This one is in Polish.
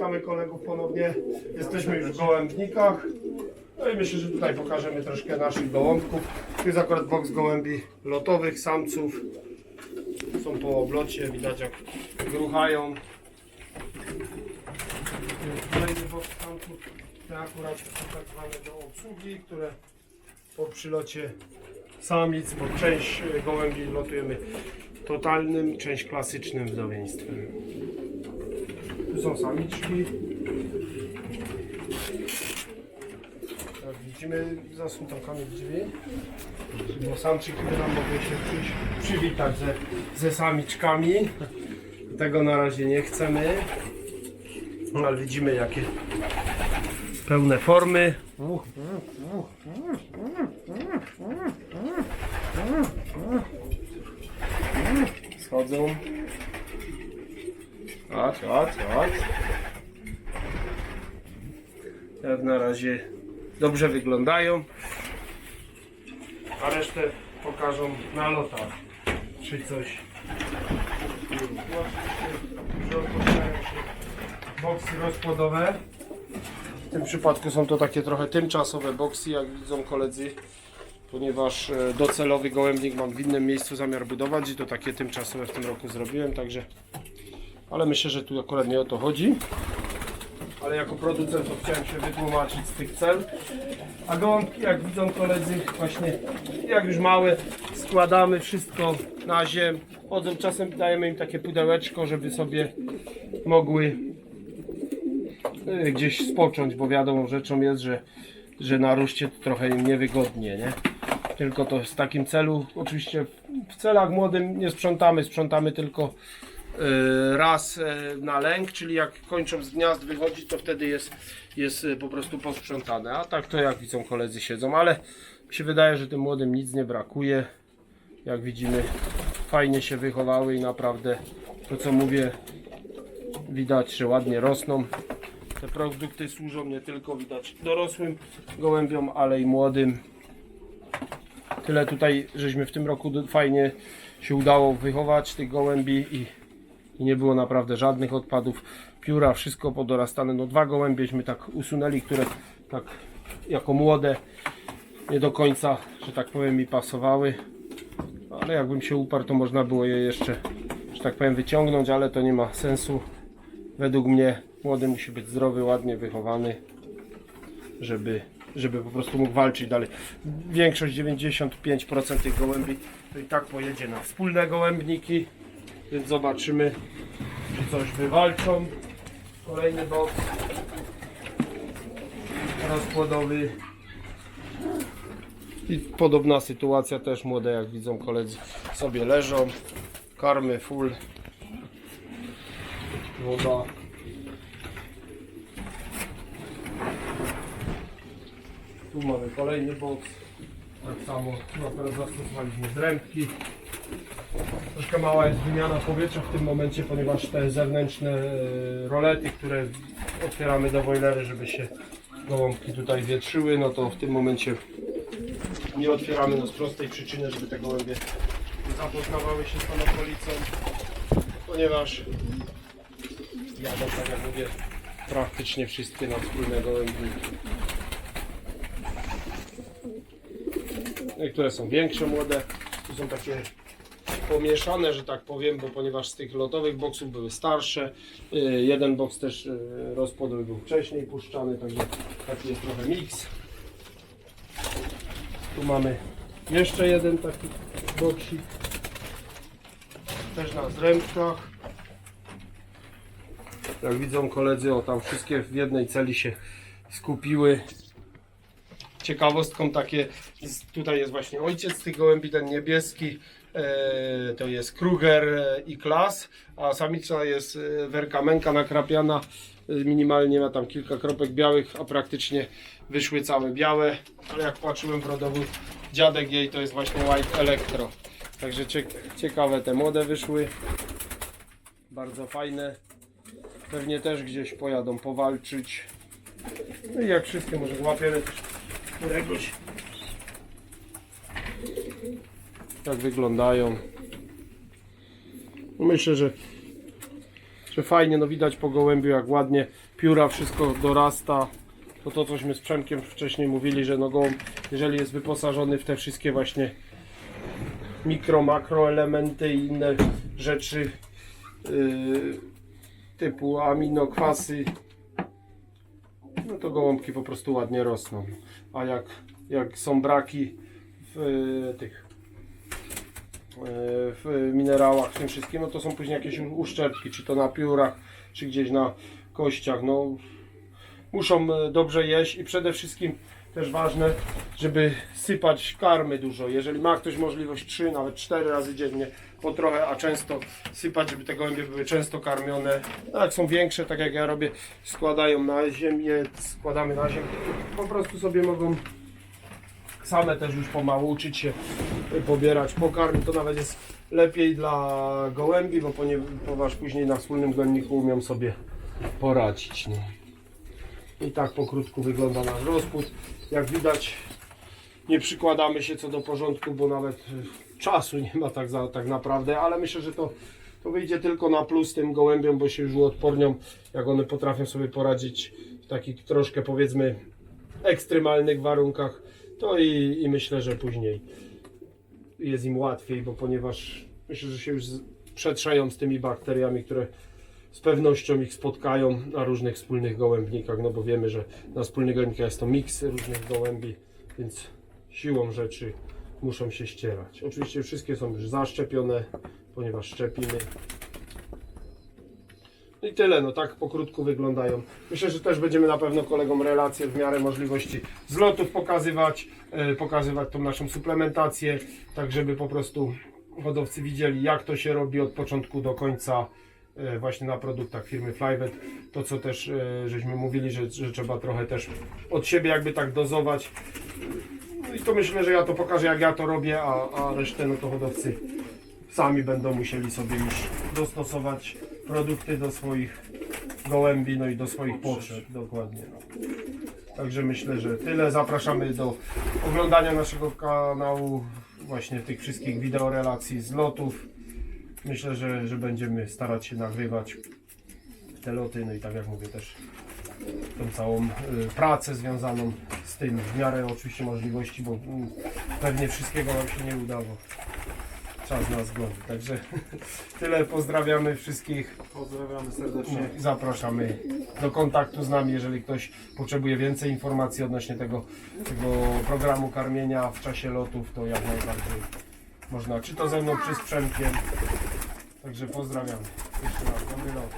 Witamy kolegów ponownie. Jesteśmy już w gołębnikach. No i myślę, że tutaj pokażemy troszkę naszych gołąbków. Tu jest akurat boks gołębi lotowych, samców. Są po oblocie, widać jak gruchają. Kolejny boks samców. Te akurat są tak zwane do obsługi, które po przylocie samic, bo część gołębi lotujemy totalnym, część klasycznym wdowieństwem. Są samiczki. Jak widzimy, zasuń tam kamień drzwi. Bo samczyki nam mogły się przywitać ze, ze samiczkami. Tego na razie nie chcemy. No, ale widzimy jakie pełne formy. Schodzą. Chodź, chodź, chodź. Jak na razie dobrze wyglądają. A resztę pokażą na lotach. Czy coś. Boksy rozkładowe. W tym przypadku są to takie trochę tymczasowe boksy, jak widzą koledzy, ponieważ e, docelowy gołębnik mam w innym miejscu zamiar budować i to takie tymczasowe w tym roku zrobiłem, także ale myślę, że tu akurat nie o to chodzi. Ale jako producent to chciałem się wytłumaczyć z tych cel. A gołąbki, jak widzą koledzy, właśnie jak już małe, składamy wszystko na ziem. Chodzą, czasem dajemy im takie pudełeczko, żeby sobie mogły y, gdzieś spocząć, bo wiadomo rzeczą jest, że, że na ruszcie to trochę im niewygodnie, nie? Tylko to z takim celu, oczywiście w celach młodym nie sprzątamy, sprzątamy tylko raz y, na lęk, czyli jak kończą z gniazd wychodzić, to wtedy jest, jest y, po prostu posprzątane. A tak to jak widzą koledzy siedzą, ale mi się wydaje, że tym młodym nic nie brakuje. Jak widzimy, fajnie się wychowały i naprawdę to co mówię, widać, że ładnie rosną. Te produkty służą nie tylko widać dorosłym gołębiom, ale i młodym. Tyle tutaj, żeśmy w tym roku fajnie się udało wychować tych gołębi i, i nie było naprawdę żadnych odpadów. Pióra, wszystko podorastane. No dwa gołębieśmy tak usunęli, które tak jako młode nie do końca, że tak powiem, mi pasowały. Ale jakbym się uparł, to można było je jeszcze, że tak powiem, wyciągnąć, ale to nie ma sensu. Według mnie młody musi być zdrowy, ładnie wychowany, żeby, żeby po prostu mógł walczyć dalej. Większość, 95% tych gołębi to i tak pojedzie na wspólne gołębniki, więc zobaczymy, czy coś wywalczą. Kolejny boks rozkładowy. I podobna sytuacja też młode jak widzą koledzy sobie leżą. Karmy full. Woda. Tu mamy kolejny boks. Tak samo, no teraz zastosowaliśmy zrębki. Troszkę mała jest wymiana powietrza w tym momencie, ponieważ te zewnętrzne e, rolety, które otwieramy do boilery, żeby się gołąbki tutaj wietrzyły, no to w tym momencie nie otwieramy no z prostej przyczyny, żeby te gołębie zapoznawały się z tą okolicą, ponieważ jadą, tak jak mówię, praktycznie wszystkie na wspólne gołębniki. Niektóre są większe, młode, tu są takie pomieszane, że tak powiem, bo ponieważ z tych lotowych boksów były starsze, y, jeden boks też y, rozpłodowy był wcześniej puszczany, także taki jest trochę miks. Tu mamy jeszcze jeden taki boksik, też na zrębkach. Jak widzą koledzy, o tam wszystkie w jednej celi się skupiły. Ciekawostką takie, tutaj jest właśnie ojciec tych gołębi, ten niebieski, to jest Kruger e, i Klas, a samica jest e, Werkamenka nakrapiana, e, minimalnie ma tam kilka kropek białych, a praktycznie wyszły całe białe, ale jak patrzyłem w rodowód, dziadek jej to jest właśnie White Electro. Także ciek- ciekawe te młode wyszły, bardzo fajne. Pewnie też gdzieś pojadą powalczyć. No i jak wszystkie może łapiemy też któregoś. Tak wyglądają. No Myślę, że, że fajnie, no widać po gołębiu jak ładnie pióra, wszystko dorasta. To to, cośmy z Przemkiem wcześniej mówili, że no gołąb, jeżeli jest wyposażony w te wszystkie właśnie mikro, makro elementy i inne rzeczy yy, typu aminokwasy, no to gołąbki po prostu ładnie rosną. A jak, jak są braki w y, tych w minerałach, w tym wszystkim, no to są później jakieś uszczerbki, czy to na piórach, czy gdzieś na kościach. No, muszą e, dobrze jeść i przede wszystkim też ważne, żeby sypać karmy dużo. Jeżeli ma ktoś możliwość 3, nawet 4 razy dziennie, po trochę, a często sypać, żeby te gołębie były często karmione. No, jak są większe, tak jak ja robię, składają na ziemię, składamy na ziemię, po prostu sobie mogą same też już pomału uczyć się y, pobierać pokarm. To nawet jest lepiej dla gołębi, bo ponie- ponieważ później na wspólnym glenniku umią sobie poradzić. No. I tak pokrótku wygląda nasz rozpód. Jak widać nie przykładamy się co do porządku, bo nawet y, czasu nie ma tak, za, tak naprawdę, ale myślę, że to, to wyjdzie tylko na plus tym gołębiom, bo się już uodpornią, jak one potrafią sobie poradzić w takich troszkę powiedzmy ekstremalnych warunkach, to i, i myślę, że później jest im łatwiej, bo ponieważ myślę, że się już przetrzeją z tymi bakteriami, które z pewnością ich spotkają na różnych wspólnych gołębnikach, no bo wiemy, że na wspólnych gołębnikach jest to miks różnych gołębi, więc siłą rzeczy muszą się ścierać. Oczywiście wszystkie są już zaszczepione, ponieważ szczepimy. I tyle, no tak pokrótku wyglądają. Myślę, że też będziemy na pewno kolegom relacje w miarę możliwości zlotów pokazywać, e, pokazywać tą naszą suplementację, tak żeby po prostu hodowcy widzieli jak to się robi od początku do końca e, właśnie na produktach firmy Flyvet. To co też e, żeśmy mówili, że, że trzeba trochę też od siebie jakby tak dozować. No i to myślę, że ja to pokażę jak ja to robię, a, a resztę no to hodowcy sami będą musieli sobie już dostosować produkty do swoich gołębi, no i do swoich potrzeb. Dokładnie. No. Także myślę, że tyle. Zapraszamy do oglądania naszego kanału, właśnie tych wszystkich wideorelacji z lotów. Myślę, że, że będziemy starać się nagrywać te loty, no i tak jak mówię też tą całą y, pracę związaną z tym w miarę oczywiście możliwości, bo mm, pewnie wszystkiego nam się nie udało. Czas nas goni. Także tyle pozdrawiamy wszystkich. Pozdrawiamy serdecznie. i Zapraszamy do kontaktu z nami, jeżeli ktoś potrzebuje więcej informacji odnośnie tego, tego programu karmienia w czasie lotów, to jak najbardziej można, czy to ze mną, czy z Przemkiem. Także pozdrawiamy. Jeszcze raz, dobry lot.